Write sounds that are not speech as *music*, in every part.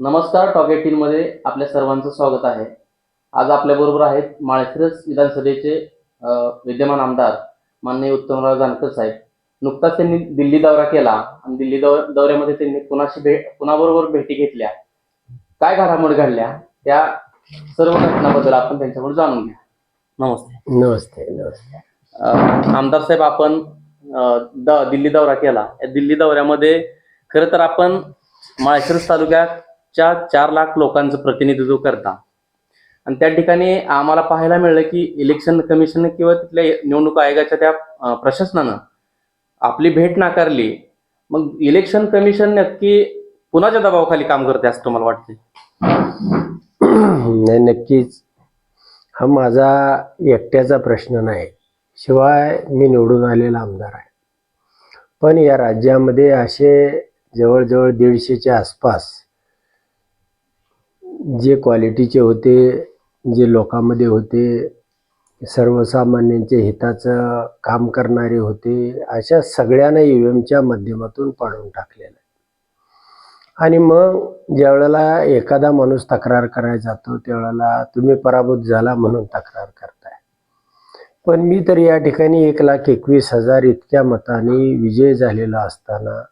नमस्कार talk eighteen मध्ये आपल्या सर्वांचं स्वागत आहे. आज आपल्या बरोबर आहेत माळशिरस विधानसभेचे विद्यमान आमदार माननीय उत्तमराव जानकर साहेब. नुकताच त्यांनी दिल्ली दौरा केला आणि दिल्ली दौ दौऱ्यामध्ये त्यांनी कुणाशी भेट कुणाबरोबर भेटी घेतल्या काय घडामोडी घडल्या त्या सर्व घटनाबद्दल आपण त्यांच्याकडून जाणून घ्या नमस्ते. नमस्ते नमस्ते. आमदार साहेब आपण दिल्ली दौरा केला. या दिल्ली दौऱ्यामध्ये खरं तर आपण माळशिरस च्या चार लाख लोकांचं प्रतिनिधित्व करता. आणि त्या ठिकाणी आम्हाला पाहायला मिळलं की इलेक्शन कमिशन किंवा तिथल्या निवडणूक आयोगाच्या त्या प्रशासनानं आपली भेट नाकारली. मग इलेक्शन कमिशन नक्की कुणाच्या दबावाखाली काम करते असं तुम्हाला वाटते नाही नक्कीच. हा माझा एकट्याचा प्रश्न नाही. शिवाय मी निवडून आलेला आमदार आहे. पण या राज्यामध्ये असे जवळजवळ दीडशेच्या आसपास जे क्वालिटीचे होते जे लोकांमध्ये होते सर्वसामान्यांच्या हिताचं काम करणारे होते अशा सगळ्यांना ई व्ही एमच्या माध्यमातून पाडून टाकलेलं आहे. आणि मग ज्या वेळेला एखादा माणूस तक्रार करायला जातो त्यावेळेला तुम्ही पराभूत झाला म्हणून तक्रार करताय. पण मी तर या ठिकाणी एक लाख एकवीस हजार इतक्या मताने विजय झालेला असताना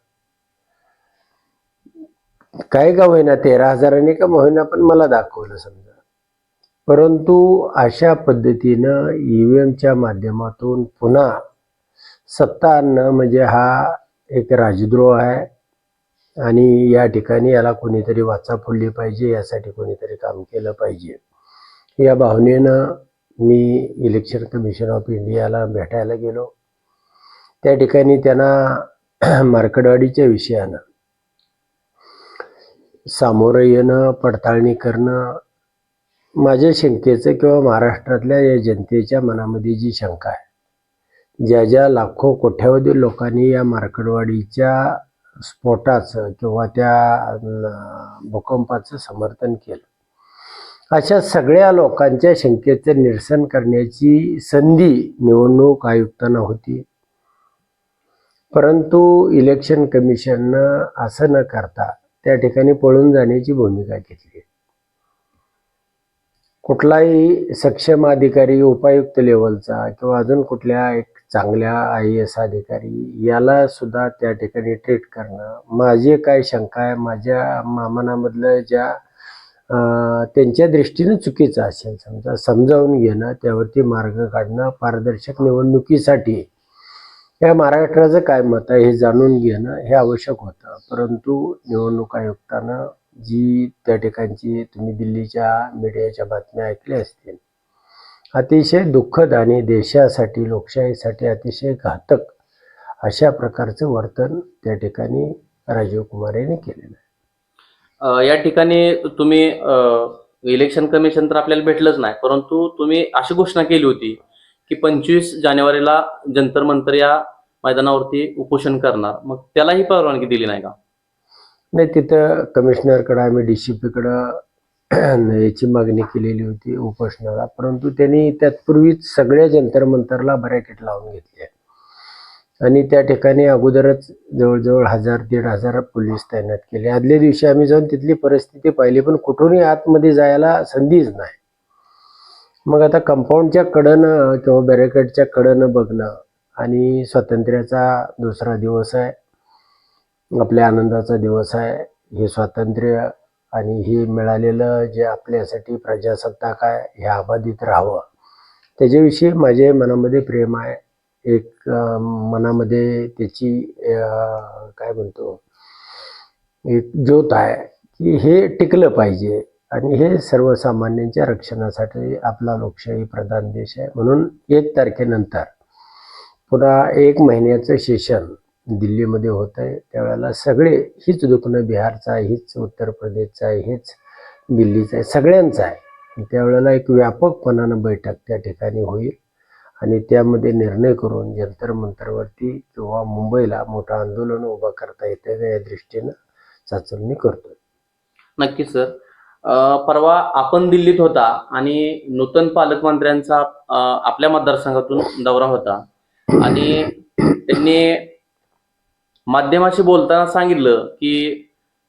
काय का होईना तेरा हजाराने का होईना? पण मला दाखवलं समजा. परंतु अशा पद्धतीनं ई व्ही एमच्या माध्यमातून पुन्हा सत्ता आणणं म्हणजे हा एक राजद्रोह आहे. आणि या ठिकाणी याला कोणीतरी वाचा फोडली पाहिजे यासाठी कोणीतरी काम केलं पाहिजे. या भावनेनं मी इलेक्शन कमिशन ऑफ इंडियाला भेटायला गेलो. त्या ठिकाणी त्यांना *clears throat* मार्कडवाडीच्या विषयानं सामोरं येणं पडताळणी करणं माझ्या शंकेचं किंवा महाराष्ट्रातल्या या जनतेच्या मनामध्ये जी शंका आहे ज्या ज्या लाखो कोट्यावधी लोकांनी या मार्कडवाडीच्या स्फोटाचं किंवा त्या भूकंपाचं समर्थन केलं. अशा सगळ्या लोकांच्या शंकेचं निरसन करण्याची संधी निवडणूक आयुक्तांना होती. परंतु इलेक्शन कमिशननं असं न करता त्या ठिकाणी पळून जाण्याची भूमिका घेतली. कुठलाही सक्षम अधिकारी उपायुक्त लेवलचा किंवा अजून कुठल्या एक चांगल्या आय एस अधिकारी याला सुद्धा त्या ठिकाणी ट्रीट करणं माझी काय शंका आहे माझ्या मामनामधलं ज्या त्यांच्या दृष्टीनं चुकीचं असेल समजा समजावून घेणं त्यावरती मार्ग काढणं पारदर्शक निवडणुकीसाठी या महाराष्ट्राचं काय मत आहे हे जाणून घेणं हे आवश्यक होतं. परंतु निवडणूक आयुक्तानं जी त्या ठिकाणची तुम्ही दिल्लीच्या मीडियाच्या बातम्या ऐकल्या असतील अतिशय दुःखद आणि देशासाठी लोकशाहीसाठी अतिशय घातक अशा प्रकारचं वर्तन त्या ठिकाणी राजीव कुमार यांनी केलेलं आहे. या ठिकाणी तुम्ही इलेक्शन कमिशन तर आपल्याला भेटलंच नाही परंतु तुम्ही अशी घोषणा केली होती की पंचवीस जानेवारीला जंतर मंतर या मैदानावरती उपोषण करणार. मग त्यालाही परवानगी दिली नाही का? नाही तिथं कमिशनरकडं आम्ही डी सी पीकडं याची मागणी केलेली होती उपोषणाला. परंतु त्यांनी त्यापूर्वीच सगळ्या जंतर मंतरला बरॅकेट लावून घेतली आहे. आणि त्या ठिकाणी अगोदरच जवळजवळ हजार दीड हजार पोलीस तैनात केले. आदल्या दिवशी आम्ही जाऊन तिथली परिस्थिती पाहिली पण कुठूनही आतमध्ये जायला संधीच नाही. मग आता कंपाऊंडच्या कडनं किंवा बॅरिकेडच्या कडनं बघणं आणि स्वातंत्र्याचा दुसरा दिवस आहे. आपल्या आनंदाचा दिवस आहे. हे स्वातंत्र्य आणि हे मिळालेलं जे आपल्यासाठी प्रजासत्ताक आहे हे अबाधित राहावं. त्याच्याविषयी माझ्या मनामध्ये प्रेम आहे. एक मनामध्ये त्याची काय म्हणतो एक ज्योत आहे की हे टिकलं पाहिजे. आणि हे सर्वसामान्यांच्या रक्षणासाठी आपला लोकशाही प्रधान देश आहे. म्हणून एक तारखेनंतर पुन्हा एक महिन्याचं सेशन दिल्लीमध्ये होतं आहे. त्यावेळेला सगळे हीच दुखणं बिहारचं आहे हीच उत्तर प्रदेशचं आहे हेच दिल्लीचं आहे सगळ्यांचं आहे. त्यावेळेला एक व्यापकपणानं बैठक त्या ठिकाणी होईल. आणि त्यामध्ये निर्णय करून जंतर मंतरवरती किंवा मुंबईला मोठं आंदोलन उभं करता येतं या दृष्टीनं चाचणी करतो नक्कीच सर. परवा आपण दिल्लीत होता आणि नूतन पालकमंत्र्यांचा आपल्या मतदारसंघातून दौरा होता. आणि त्यांनी माध्यमाशी बोलताना सांगितलं की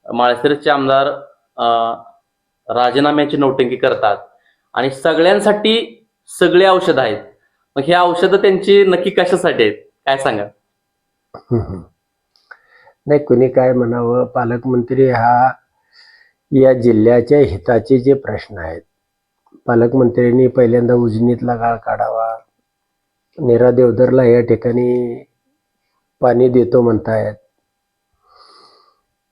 माळशिरसचे आमदार राजीनाम्याची नौटंकी करतात आणि सगळ्यांसाठी सगळे औषध आहेत. मग हे औषधं त्यांची नक्की कशासाठी आहेत? काय सांगा नाही कुणी काय म्हणावं? पालकमंत्री हा या जिल्ह्याच्या हिताचे जे प्रश्न आहेत. पालकमंत्र्यांनी पहिल्यांदा उजनीतला गाळ काढावा. नेरा देवदरला या ठिकाणी पाणी देतो म्हणतायत.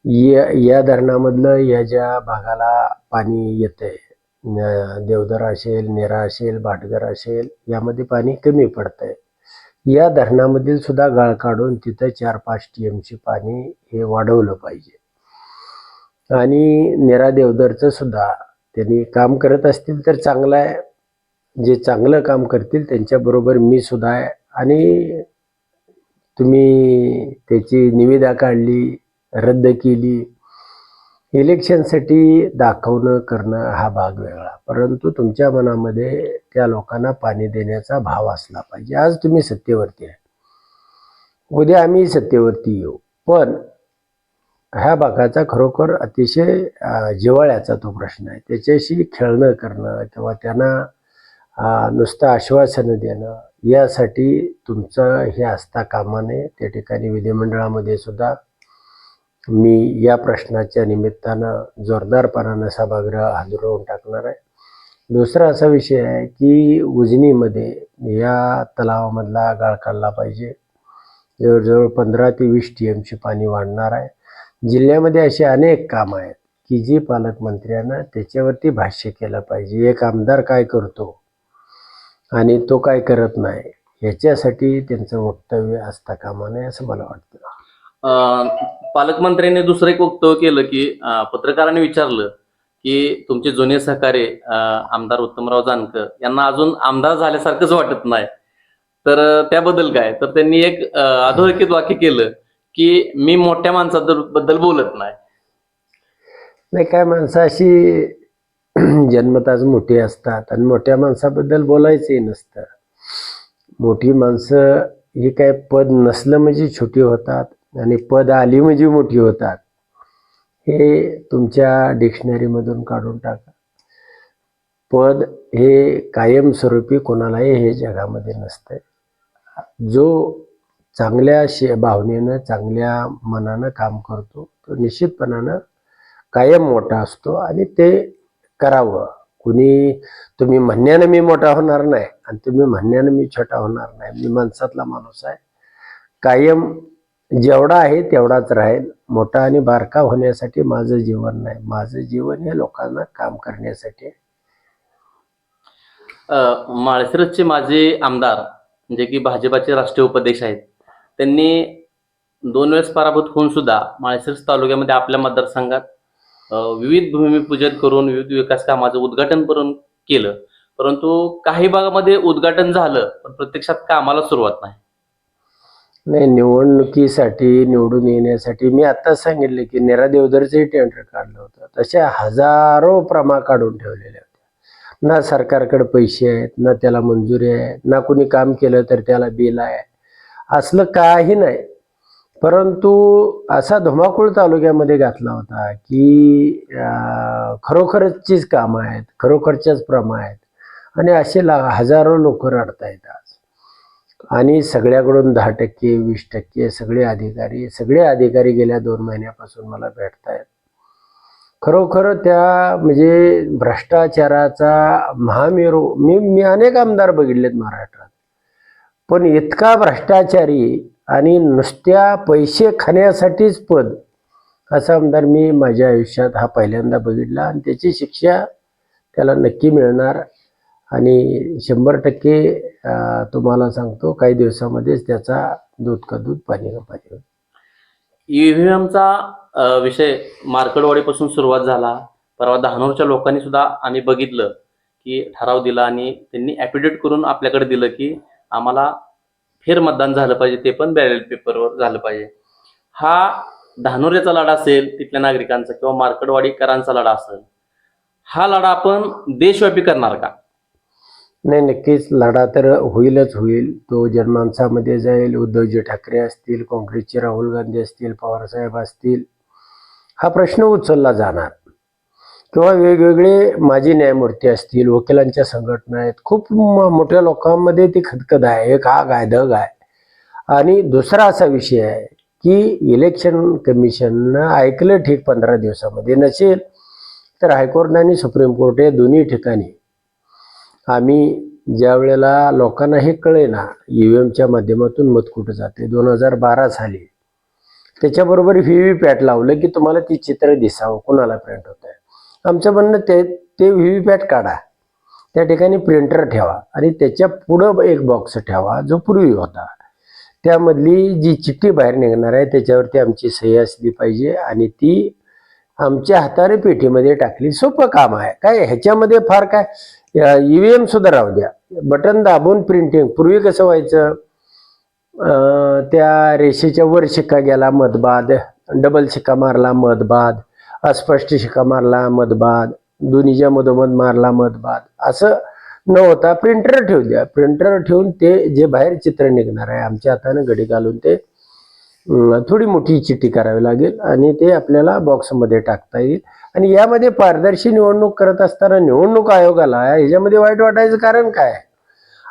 या या धरणामधलं या ज्या भागाला पाणी येतंय देवधर देवदर असेल नेरा असेल भाटघर असेल यामध्ये पाणी कमी पडतंय. या धरणामधील सुद्धा गाळ काढून तिथं चार पाच टी एमची पाणी हे वाढवलं पाहिजे. आणि नेरा देवदरचं सुद्धा. त्यांनी काम करत असतील तर चांगलं आहे. जे चांगलं काम करतील त्यांच्याबरोबर मी सुद्धा आहे. आणि तुम्ही त्याची निविदा काढली रद्द केली. इलेक्शनसाठी दाखवणं करणं हा भाग वेगळा. परंतु तुमच्या मनामध्ये त्या लोकांना पाणी देण्याचा भाव असला पाहिजे. आज तुम्ही सत्तेवरती आहे. उद्या आम्ही सत्तेवरती येऊ. पण ह्या भागाचा खरोखर अतिशय जिव्हाळ्याचा तो प्रश्न आहे. त्याच्याशी खेळणं करणं किंवा त्यांना नुसतं आश्वासनं देणं यासाठी तुमचं हे असता कामा नये त्या ठिकाणी विधिमंडळामध्ये सुद्धा मी या प्रश्नाच्या निमित्तानं जोरदारपणानं सभागृह हादरवून टाकणार आहे. दुसरा असा विषय आहे की उजनीमध्ये या तलावामधला गाळ काढला पाहिजे. जवळजवळ पंधरा ते वीस टी एमची पाणी वाढणार आहे. जिल्ह्यामध्ये अशी अनेक कामं आहेत की जी पालकमंत्र्यांना त्याच्यावरती भाष्य केलं पाहिजे. एक आमदार काय करतो आणि तो काय करत नाही याच्यासाठी त्यांचं वक्तव्य असता कामा नये असं मला वाटतं. पालकमंत्र्यांनी दुसरं एक वक्तव्य केलं की पत्रकारांनी विचारलं की तुमचे जुने सहकारी आमदार उत्तमराव जानकर यांना अजून आमदार झाल्यासारखंच वाटत नाही. तर त्याबद्दल काय? तर त्यांनी एक अधोरेखित वाक्य केलं की मी मोठ्या माणसाबद्दल बोलत नाही. नाही काय माणसं अशी *clears throat* जन्मताच मोठी असतात आणि मोठ्या माणसाबद्दल बोलायचंही नसतं. मोठी माणसं ही काय पद नसलं म्हणजे छोटी होतात आणि पद आली म्हणजे मोठी होतात. हे तुमच्या डिक्शनरीमधून काढून टाका. पद हे कायमस्वरूपी कोणालाही हे जगामध्ये नसतंय. जो चांगल्या शे भावनेनं चांगल्या मनानं काम करतो. तो निश्चितपणानं कायम मोठा असतो आणि ते करावं. कुणी तुम्ही म्हणण्यानं मी मोठा होणार नाही आणि तुम्ही म्हणण्यानं मी छोटा होणार नाही. मी माणसातला माणूस आहे. कायम जेवढा आहे तेवढाच राहील. मोठा आणि बारका होण्यासाठी माझं जीवन नाही. माझं जीवन हे लोकांना काम करण्यासाठी माळसरचे माझे माळशिरसचे आमदार जे की भाजपाचे राष्ट्रीय उपाध्यक्ष आहेत त्यांनी दोन वेळेस पराभूत होऊन सुद्धा माळशिरस तालुक्यामध्ये आपल्या मतदारसंघात विविध भूमिपूजन करून विविध विकास कामाचं उद्घाटन करून केलं. परंतु काही भागामध्ये उद्घाटन झालं पण प्रत्यक्षात कामाला सुरुवात नाही. नाही निवडणुकीसाठी निवडून येण्यासाठी मी आत्ताच सांगितलं की नेरा देवधरचंही टेंडर काढलं होतं. तशा हजारो प्रमा काढून ठेवलेल्या होत्या. ना सरकारकडे पैसे आहेत ना त्याला मंजुरी आहे ना कुणी काम केलं तर त्याला बिल आहे. असलं काही नाही. परंतु असा धुमाकूळ तालुक्यामध्ये घातला होता की खरोखरचीच कामं आहेत खरोखरच्याच प्रमा आहेत. आणि असे ला हजारो लोक रडतायत आज. आणि सगळ्याकडून दहा टक्के वीस टक्के सगळे अधिकारी सगळे अधिकारी गेल्या दोन महिन्यापासून मला भेटतायत. खरोखर त्या म्हणजे भ्रष्टाचाराचा महामेरू मी मी अनेक आमदार बघितलेत महाराष्ट्रात. पण इतका भ्रष्टाचारी आणि नुसत्या पैसे खाण्यासाठीच पद असा आमदार मी माझ्या आयुष्यात हा पहिल्यांदा बघितला आणि त्याची शिक्षा त्याला नक्की मिळणार. आणि शंभर टक्के तुम्हाला सांगतो काही दिवसामध्येच त्याचा दूध का दूध पाणी का पाणी ईव्हीएमचा विषय मार्कडवाडीपासून सुरुवात झाला. परवा दहानूरच्या लोकांनी सुद्धा आम्ही बघितलं की ठराव दिला आणि त्यांनी ॲपिडेट करून आपल्याकडे दिलं की आम्हाला फेर मतदान झालं पाहिजे ते पण बॅलेट पेपरवर झालं पाहिजे. हा धानोऱ्याचा लढा असेल तिथल्या नागरिकांचा किंवा मार्कडवाडीकरांचा लढा असेल हा लढा आपण देशव्यापी करणार का? नाही नक्कीच लढा तर होईलच होईल. तो जनमानसामध्ये जाईल उद्धवजी ठाकरे असतील काँग्रेसचे राहुल गांधी असतील पवारसाहेब असतील हा प्रश्न उचलला जाणार. किंवा वेगवेगळे माजी न्यायमूर्ती असतील वकिलांच्या संघटना आहेत खूप मोठ्या लोकांमध्ये ती खदखद आहे. एक आग आहे धग आहे. आणि दुसरा असा विषय आहे की इलेक्शन कमिशननं ऐकलं ठीक पंधरा दिवसामध्ये नसेल तर हायकोर्ट आणि सुप्रीम कोर्ट या दोन्ही ठिकाणी. आम्ही ज्या वेळेला लोकांना हे कळे ना ईव्हीएमच्या माध्यमातून मत कुठं जाते दोन हजार बारा साली. त्याच्याबरोबर व्ही व्ही पॅट लावलं की तुम्हाला ती चित्र दिसावं कोणाला प्रिंट होत आहे आमचं म्हणणं ते ते व्ही व्ही पॅट काढा. त्या ठिकाणी प्रिंटर ठेवा आणि त्याच्या पुढं एक बॉक्स ठेवा जो पूर्वी होता. त्यामधली जी चिठ्ठी बाहेर निघणार आहे त्याच्यावरती आमची सही असली पाहिजे आणि ती आमच्या हाताने पेटीमध्ये टाकली. सोपं काम आहे. काय ह्याच्यामध्ये फार काय? ईव्हीएम सुद्धा राहू द्या. बटन दाबून प्रिंटिंग पूर्वी कसं व्हायचं? त्या रेषेच्या वर शिक्का गेला मधबाद डबल शिक्का मारला मधबाद अस्पष्ट शिका मारला मधबाद दोन्हीच्या मधोमध मारला मधबाद असं न होता प्रिंटर ठेवू द्या प्रिंटर ठेवून ते जे बाहेर चित्र निघणार आहे आमच्या हाताने घडी घालून ते थोडी मोठी चिठ्ठी करावी लागेल आणि ते आपल्याला बॉक्समध्ये टाकता येईल. आणि यामध्ये पारदर्शी निवडणूक करत असताना निवडणूक आयोगाला ह्याच्यामध्ये वाईट वाटायचं कारण काय?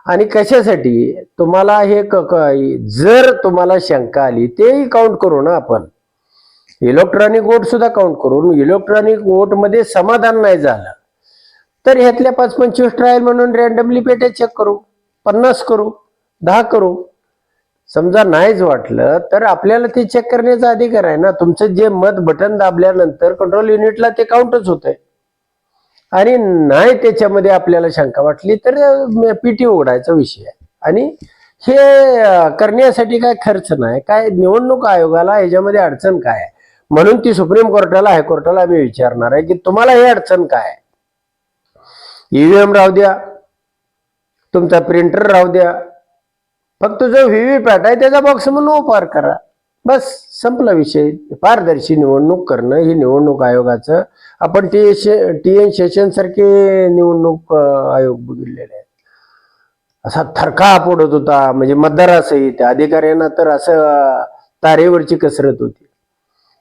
आणि कशासाठी? तुम्हाला हे क- क- जर तुम्हाला शंका आली तेही काउंट करू ना आपण. इलेक्ट्रॉनिक वोट सुद्धा काउंट करून इलेक्ट्रॉनिक वोटमध्ये समाधान नाही झालं. तर ह्यातल्या पाच पंचवीस ट्रायल म्हणून रॅन्डमली पेट्या चेक करू पन्नास करू दहा करू. समजा नाहीच वाटलं तर आपल्याला ते चेक करण्याचा अधिकार आहे ना. तुमचं जे मत बटन दाबल्यानंतर कंट्रोल युनिटला ते काउंटच होत आहे आणि नाही त्याच्यामध्ये आपल्याला शंका वाटली तर पीटी उघडायचा विषय आहे. आणि हे करण्यासाठी काय खर्च नाही. काय निवडणूक आयोगाला याच्यामध्ये अडचण काय आहे? म्हणून ती सुप्रीम कोर्टाला हायकोर्टाला आम्ही विचारणार आहे की तुम्हाला हे अडचण काय ईव्हीएम राहू द्या. तुमचा प्रिंटर राहू द्या. फक्त जो व्ही आहे त्याचा बॉक्स म्हणून ओपार करा. बस संपला विषय. पारदर्शी निवडणूक करणं ही निवडणूक आयोगाचं. आपण टी टी एन सेशन सारखे निवडणूक आयोग बघितलेले आहेत. असा थरका पडत होता. म्हणजे मतदारासहित. अधिकाऱ्यांना तर असं तारेवरची कसरत होती.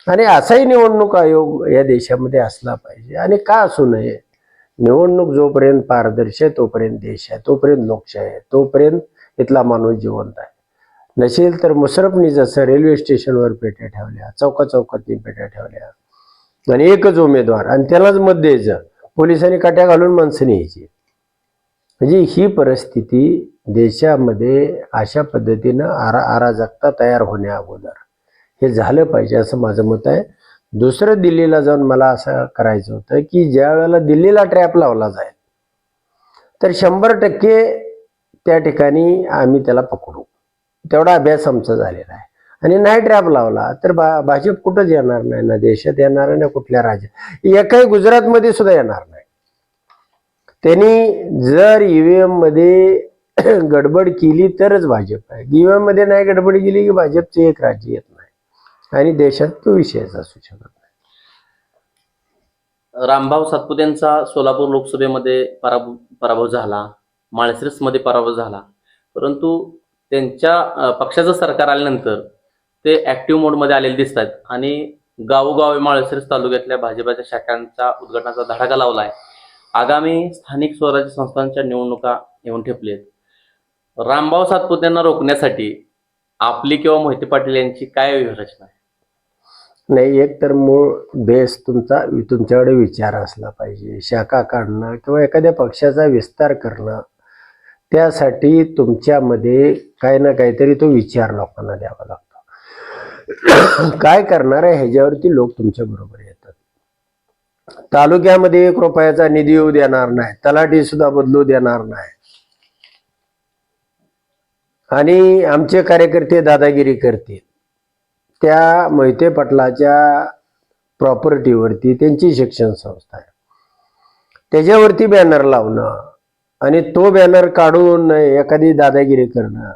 आणि असाही निवडणूक आयोग या देशामध्ये असला पाहिजे. आणि का असू नये? निवडणूक जोपर्यंत पारदर्शी आहे तोपर्यंत देश आहे तोपर्यंत लोकशाही आहे तोपर्यंत इथला माणूस जिवंत आहे. नसेल तर मुसरफनी जसं रेल्वे स्टेशनवर पेट्या ठेवल्या चौका चौकातनी पेट्या ठेवल्या. आणि एकच उमेदवार आणि त्यालाच मत द्यायचं पोलिसांनी काट्या घालून माणसं न्यायची. म्हणजे ही परिस्थिती देशामध्ये अशा पद्धतीनं आरा अराजकता तयार होण्या अगोदर. हे झालं पाहिजे असं माझं मत आहे. दुसरं दिल्लीला जाऊन मला असं करायचं होतं की ज्या वेळेला दिल्लीला ट्रॅप लावला जाईल तर शंभर टक्के त्या ठिकाणी आम्ही त्याला पकडू. तेवढा अभ्यास आमचा झालेला आहे. आणि नाही ट्रॅप लावला तर भा भाजप कुठंच येणार नाही ना? देशात येणार नाही ना कुठल्या राज्यात? एकाही गुजरातमध्ये सुद्धा येणार नाही. त्यांनी जर ईव्हीएममध्ये *clears throat* गडबड केली तरच भाजप आहे. ईव्हीएममध्ये नाही गडबड केली की भाजपचे एक राज्य येत आणि देशात तो विषयच असू शकत नाही. रामभाऊ सातपुतेंचा सोलापूर लोकसभेमध्ये पराभव पराभव झाला. माळशिरसमध्ये पराभव झाला. परंतु त्यांच्या पक्षाचं सरकार आल्यानंतर ते ऍक्टिव्ह मोडमध्ये आलेले दिसत आहेत. आणि गावोगावी माळशिरस तालुक्यातल्या भाजपाच्या शाखांचा उद्घाटनाचा धडाका लावला आहे आगामी स्थानिक स्वराज्य संस्थांच्या निवडणुका येऊन ठेपलेत. रामभाऊ सातपुतेंना रोखण्यासाठी आपली किंवा मोहिते पाटील यांची काय व्यूहरचना आहे नाही एक तर मूळ बेस तुमचा तुमच्याकडे विचार असला पाहिजे. शाखा काढणं किंवा एखाद्या पक्षाचा विस्तार करणं त्यासाठी तुमच्यामध्ये काही ना काहीतरी तो विचार लोकांना द्यावा लागतो. *coughs* काय करणार आहे ह्याच्यावरती लोक तुमच्या बरोबर येतात. तालुक्यामध्ये एक रुपयाचा निधी येऊ देणार नाही तलाठी सुद्धा बदलू देणार नाही. आणि आमचे कार्यकर्ते दादागिरी करतील. त्या मोहिते पाटलाच्या प्रॉपर्टीवरती त्यांची शिक्षण संस्था आहे. त्याच्यावरती बॅनर लावणं आणि तो बॅनर काढून एखादी दादागिरी करणं.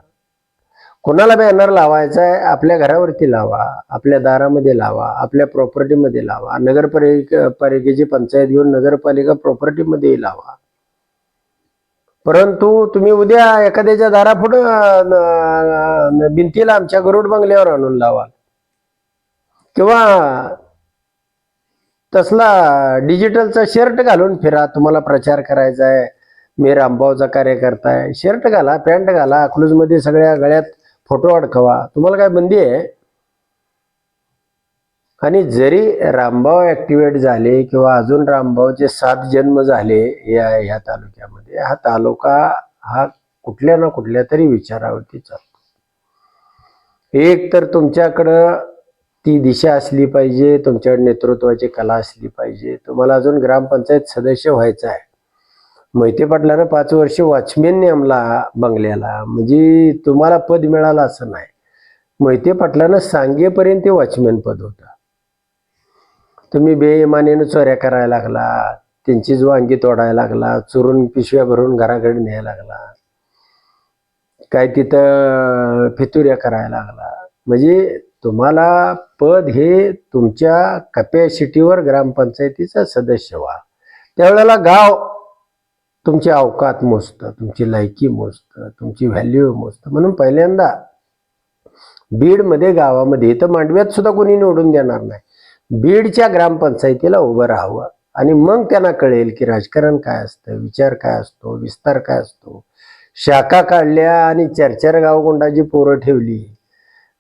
कोणाला बॅनर लावायचा आहे? आपल्या घरावरती लावा आपल्या दारामध्ये लावा आपल्या प्रॉपर्टीमध्ये लावा. नगरपालिका पालिकेची पंचायत घेऊन नगरपालिका प्रॉपर्टीमध्येही लावा. परंतु तुम्ही उद्या एखाद्याच्या दारापुढं भिंतीला आमच्या गरुड बंगल्यावर आणून लावाल किंवा तसला डिजिटलचा शर्ट घालून फिरा. तुम्हाला प्रचार करायचा आहे मी रामभाऊचा कार्यकर्ता आहे शर्ट घाला पॅन्ट घाला. मध्ये सगळ्या गळ्यात फोटो अडकवा. तुम्हाला काय बंदी आहे? आणि जरी रामभाव ॲक्टिवेट झाले किंवा अजून रामभावचे सात जन्म झाले या ह्या तालुक्यामध्ये हा तालुका हा कुठल्या ना कुठल्या तरी विचारावरती चालतो. एक तर तुमच्याकडं ती दिशा असली पाहिजे तुमच्याकडे नेतृत्वाची कला असली पाहिजे. तुम्हाला अजून ग्रामपंचायत सदस्य व्हायचं आहे. मोहिते पाटलानं पाच वर्ष वॉचमॅन नेमला बंगल्याला. म्हणजे तुम्हाला पद मिळालं असं नाही. मोहिते पाटलानं सांगेपर्यंत ते वॉचमॅन पद होतं. तुम्ही बेईमानीनं चोऱ्या करायला लागला त्यांची वांगी तोडायला लागला चोरून पिशव्या भरून घराकडे न्यायला लागला काय तिथं फितुऱ्या करायला लागला. म्हणजे तुम्हाला पद हे तुमच्या कपॅसिटीवर ग्रामपंचायतीचा सदस्य व्हा. त्यावेळेला गाव तुमची अवकात मोजतं तुमची लायकी मोजतं तुमची व्हॅल्यू मोजतं. म्हणून पहिल्यांदा बीडमध्ये गावामध्ये तर मांडव्यात सुद्धा कोणी निवडून देणार नाही. बीडच्या ग्रामपंचायतीला उभं राहावं. आणि मग त्यांना कळेल की राजकारण काय असतं विचार काय असतो विस्तार काय असतो. शाखा काढल्या आणि चार चार गावगुंडाची पोरं ठेवली.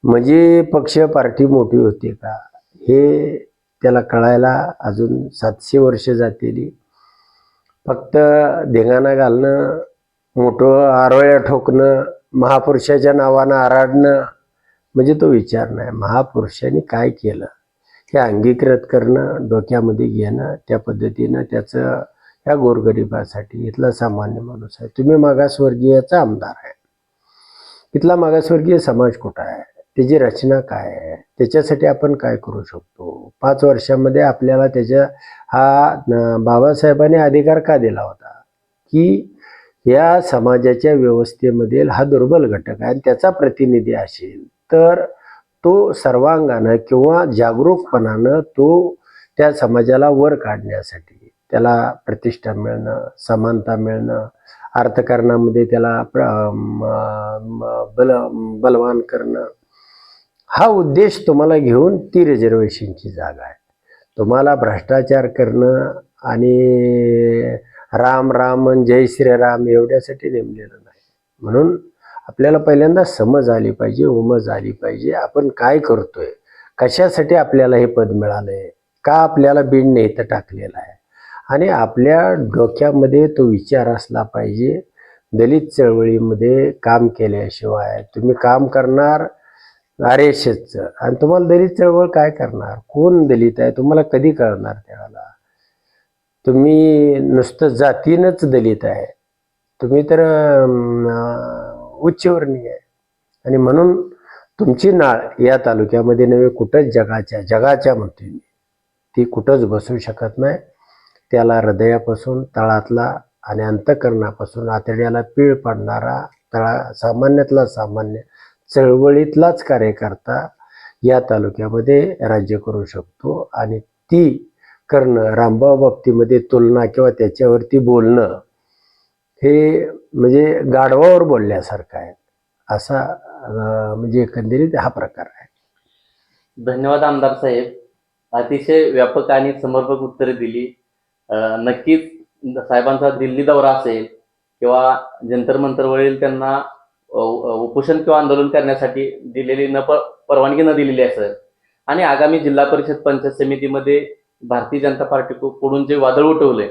म्हणजे पक्ष पार्टी मोठी होते का? हे त्याला कळायला अजून सातशे वर्ष जातील. फक्त धिंगाणा घालणं मोठं आरोळ्या ठोकणं महापुरुषाच्या नावानं आराडणं म्हणजे तो विचार नाही. महापुरुषांनी काय केलं? हे अंगीकृत करणं डोक्यामध्ये घेणं त्या पद्धतीनं त्याचं ह्या गोरगरिबासाठी इथला सामान्य माणूस आहे. तुम्ही मागासवर्गीयाचा आमदार आहे. इथला मागासवर्गीय समाज कुठं आहे? त्याची रचना काय आहे? त्याच्यासाठी आपण काय करू शकतो? पाच वर्षामध्ये आपल्याला त्याच्या हा बाबासाहेबांनी अधिकार का दिला होता? की या समाजाच्या व्यवस्थेमधील हा दुर्बल घटक आहे आणि त्याचा प्रतिनिधी असेल. तर तो सर्वांगानं किंवा जागरूकपणानं तो त्या समाजाला वर काढण्यासाठी त्याला प्रतिष्ठा मिळणं समानता मिळणं अर्थकारणामध्ये त्याला प्र- बल बलवान करणं हा उद्देश तुम्हाला घेऊन ती रिझर्वेशनची जागा आहे. तुम्हाला भ्रष्टाचार करणं आणि राम राम जय श्रीराम एवढ्यासाठी नेमलेलं नाही. म्हणून आपल्याला पहिल्यांदा समज आली पाहिजे उमज आली पाहिजे. आपण काय करतोय? कशासाठी आपल्याला हे पद मिळालंय? का आपल्याला बीडने इथं टाकलेलं आहे? आणि आपल्या डोक्यामध्ये तो विचार असला पाहिजे दलित चळवळीमध्ये काम केल्याशिवाय. तुम्ही काम करणार आर एस एसचं आणि तुम्हाला दलित चळवळ काय करणार? कोण दलित आहे? तुम्हाला कधी कळणार त्याला? तुम्ही नुसतं जातीनंच दलित आहे. तुम्ही तर उच्चवर्णीय आहे. आणि म्हणून तुमची नाळ या तालुक्यामध्ये नव्हे कुठंच जगाच्या जगाच्या म्हणतोय मी ती कुठंच बसू शकत नाही. त्याला हृदयापासून तळातला आणि अंतकरणापासून आतड्याला पीळ पाडणारा तळा सामान्यातला सामान्य चळवळीतलाच कार्यकर्ता या तालुक्यामध्ये राज्य करू शकतो. आणि ती करणं रामभाऊ बाबतीमध्ये तुलना किंवा त्याच्यावरती बोलणं हे म्हणजे गाढवावर बोलल्यासारखं आहे. असा म्हणजे एकंदरीत हा प्रकार आहे. धन्यवाद आमदार साहेब. अतिशय व्यापक आणि समर्पक उत्तरे दिली. नक्कीच साहेबांचा दिल्ली दौरा असेल किंवा जंतर मंतरवरील त्यांना उपोषण किंवा आंदोलन करण्यासाठी दिलेली न प- परवानगी न दिलेली असेल आणि आगामी जिल्हा परिषद पंचायत समितीमध्ये भारतीय जनता पार्टी कडून जे वादळ उठवलंय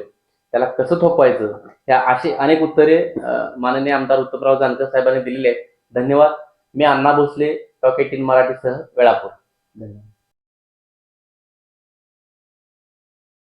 त्याला कसं थोपवायचं? ह्या अशी अनेक उत्तरे माननीय आमदार उत्तमराव जानकर साहेबांनी दिलेली आहेत. धन्यवाद. मी अण्णा भोसले टॉक एटीन मराठीसह वेळापूर. धन्यवाद.